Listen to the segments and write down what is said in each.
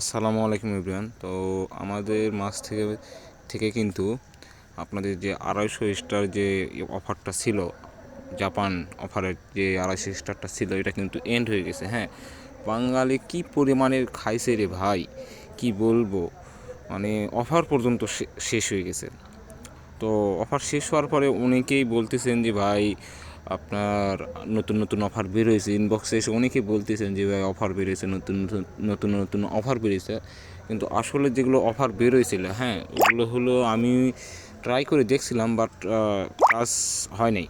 আসসালামু আলাইকুম ইব্রান তো আমাদের মাছ থেকে থেকে কিন্তু আপনাদের যে আড়াইশো স্টার যে অফারটা ছিল, জাপান অফারের যে আড়াইশো স্টারটা ছিল, এটা কিন্তু এন্ড হয়ে গেছে হ্যাঁ। বাঙালি কি পরিমাণের খাইছে রে ভাই? কি বলব? মানে অফার পর্যন্ত শেষ হয়ে গেছে। তো অফার শেষ হওয়ার পরে অনেকেই বলতেছেন যে ভাই আপনার নতুন নতুন অফার বের হয়েছে ইনবক্সে এসে অনেকেই বলতেছেন যে, ভাই অফার বের হয়েছে নতুন নতুন নতুন অফার বেরিয়েছে। কিন্তু আসলে যেগুলো অফার বের হয়েছিল হ্যাঁ ওগুলো হলো আমি ট্রাই করে দেখছিলাম বাট কাজ হয় নাই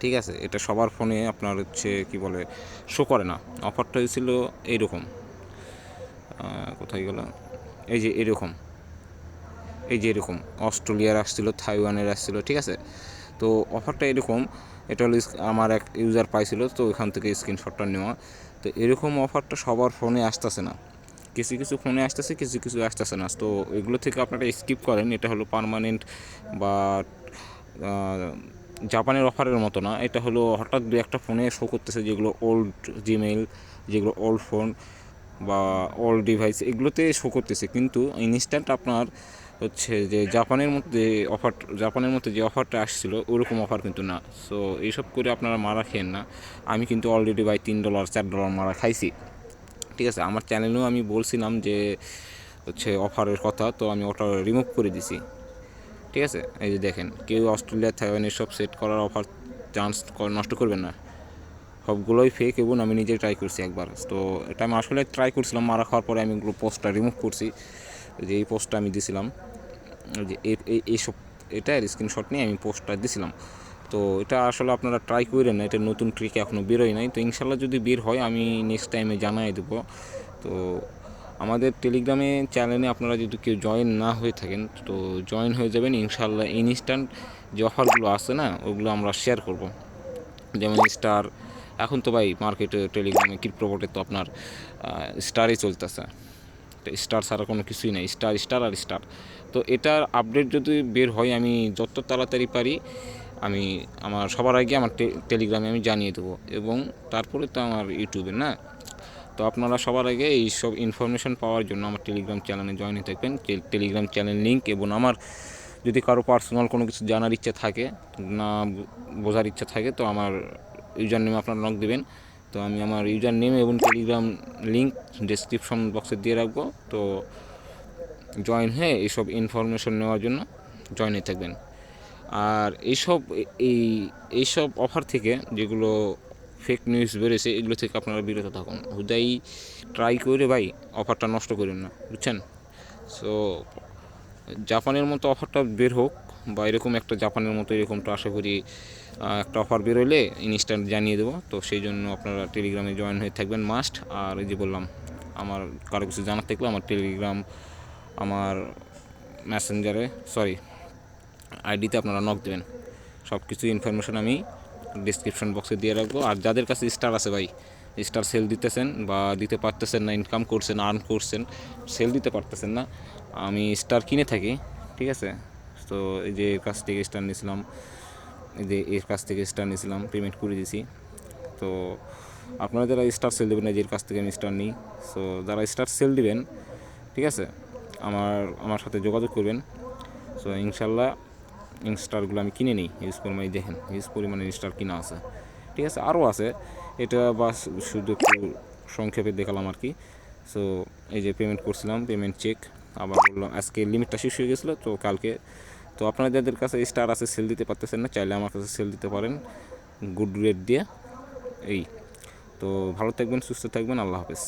ঠিক আছে, এটা সবার ফোনে আপনার হচ্ছে, কি বলে শো করে না। অফারটা হয়েছিল এইরকম। কোথায় গেল? এই যে এরকম। এই যে এরকম। অস্ট্রেলিয়ার আসছিল থাইওয়ানের আসছিল, ঠিক আছে? তো অফারটা এরকম এটা হলো আমার এক ইউজার পাইছিল, তো ওইখান থেকে স্ক্রিনশটটা নেওয়া। তো এরকম অফারটা সবার ফোনে আসতেছে না। কিছু কিছু ফোনে আসতেছে, কিছু কিছু আসতেছে না। তো এগুলো থেকে আপনারা স্কিপ করেন, এটা হলো পার্মানেন্ট বা জাপানের অফারের মতো না। এটা হলো হঠাৎ দু একটা ফোনে শো করতেছে যেগুলো ওল্ড জিমেইল যেগুলো ওল্ড ফোন বা ওল্ড ডিভাইস এগুলোতে শো করতেছে। কিন্তু ইনস্ট্যান্ট আপনার হচ্ছে যে জাপানের মধ্যে অফার জাপানের মধ্যে যে অফারটা আসছিল, ওরকম অফার কিন্তু না। সো এইসব করে আপনারা মারা খেয়েন না। আমি কিন্তু অলরেডি বাই তিন ডলার চার ডলার মারা খাইছি। ঠিক আছে? আমার চ্যানেলেও আমি বলছিলাম যে, হচ্ছে অফারের কথা, তো আমি ওটা রিমুভ করে দিছি। ঠিক আছে? এই যে দেখেন, কেউ অস্ট্রেলিয়া, থাইওয়ানের সব সেট করার অফার চান্স নষ্ট করবেন না। সবগুলোই ফেক এবং আমি নিজে ট্রাই করছি একবার। তো এটা আমি আসলে ট্রাই করছিলাম, মারা খাওয়ার পরে আমি পোস্টটা রিমুভ করছি। যে এই পোস্টটা আমি দিছিলাম। যে এই- এই এইসব এটার স্ক্রিনশট নিয়ে আমি পোস্টটা দিছিলাম। তো এটা আসলে আপনারা ট্রাই করেন না, এটা নতুন ট্রিক এখনও বেরোয় নাই। তো ইনশাল্লাহ যদি বের হয়, আমি নেক্সট টাইমে জানাই দেবো। তো আমাদের টেলিগ্রামে চ্যানেলে আপনারা যদি কেউ জয়েন না হয়ে থাকেন, তো জয়েন হয়ে যাবেন। ইনশাল্লাহ ইনস্ট্যান্ট যে অফারগুলো আছে না, ওগুলো আমরা শেয়ার করব। যেমন স্টার এখন তো ভাই মার্কেটে টেলিগ্রামে ক্রিপ্টোবোর্ডে তো আপনার স্টারই চলতেছে। স্টার ছাড়া কোনো কিছুই নেই। স্টার স্টার আর স্টার তো এটার আপডেট যদি বের হয়, আমি যত তাড়াতাড়ি পারি, আমি আমার, সবার আগে আমার টেলিগ্রামে আমি জানিয়ে দেবো এবং তারপরে তো আমার ইউটিউবে না? তো আপনারা সবার আগে এই সব ইনফরমেশন পাওয়ার জন্য আমার টেলিগ্রাম চ্যানেলে জয়েন হয়ে থাকবেন। টেলিগ্রাম চ্যানেল লিঙ্ক এবং আমার যদি কারও পার্সোনাল কোনো কিছু জানার ইচ্ছা থাকে, না বোঝার ইচ্ছা থাকে, তো আমার ইউজার নেমে আপনারা নক দেবেন। তো আমি আমার ইউজার নেম এবং টেলিগ্রাম লিঙ্ক ডেসক্রিপশন বক্সে দিয়ে রাখব। তো জয়েন হয়ে এইসব ইনফরমেশন নেওয়ার জন্য জয়েন হয়ে থাকবেন। আর এইসব এই এইসব অফার থেকে যেগুলো ফেক নিউজ বেরোছে এগুলো থেকে আপনারা বিরত থাকুন। হুদাই ট্রাই করে ভাই অফারটা নষ্ট করেন না, বুঝছেন? সো জাপানের মতো অফারটা বের হোক। বা এরকম একটা জাপানের মতো এরকমটা আশা করি একটা অফার বেরোলে ইনস্ট্যান্ট জানিয়ে দেবো। তো সেই জন্য আপনারা টেলিগ্রামে জয়েন হয়ে থাকবেন মাস্ট আর এই যে বললাম, আমার কারও কিছু জানার থাকলে আমার টেলিগ্রাম আমার মেসেঞ্জারে সরি আইডিতে আপনারা নক দেবেন। সব কিছু ইনফরমেশন আমি ডিসক্রিপশন বক্সে দিয়ে রাখব। আর যাদের কাছে স্টার আছে ভাই স্টার সেল দিতেছেন বা দিতে পারতেছেন না ইনকাম করছেন আর্ন করছেন সেল দিতে পারতেছেন না, আমি স্টার কিনে থাকি, ঠিক আছে? তো এই যে এর কাছ থেকে স্টার নিয়েছিলাম, এই যে এর কাছ থেকে স্টার নিয়েছিলাম পেমেন্ট করে দিয়েছি। তো আপনারা যারা স্টার সেল দেবেন যে এর কাছ থেকে আমি স্টার নিই। সো যারা স্টার সেল দিবেন, ঠিক আছে? আমার আমার সাথে যোগাযোগ করবেন। সো ইনশাল্লাহ ইনস্টারগুলো আমি কিনে নিই। ইউজ পরিমাণে দেখেন ইউজ পরিমাণে ইনস্টার কিনা আছে। ঠিক আছে? আরও আছে। এটা বাস শুধু একটু সংক্ষেপে দেখালাম আর কি। সো এই যে পেমেন্ট করছিলাম পেমেন্ট চেক আবার বললাম, আজকে লিমিটটা শেষ হয়ে গেছিল, তো কালকে তো আপনারা যাদের কাছে স্টার আছে সেল দিতে পারতেছেন না, চাইলে আমার কাছে সেল দিতে পারেন। গুড রেট দিয়ে, এই। তো ভালো থাকবেন, সুস্থ থাকবেন, আল্লাহ হাফেজ।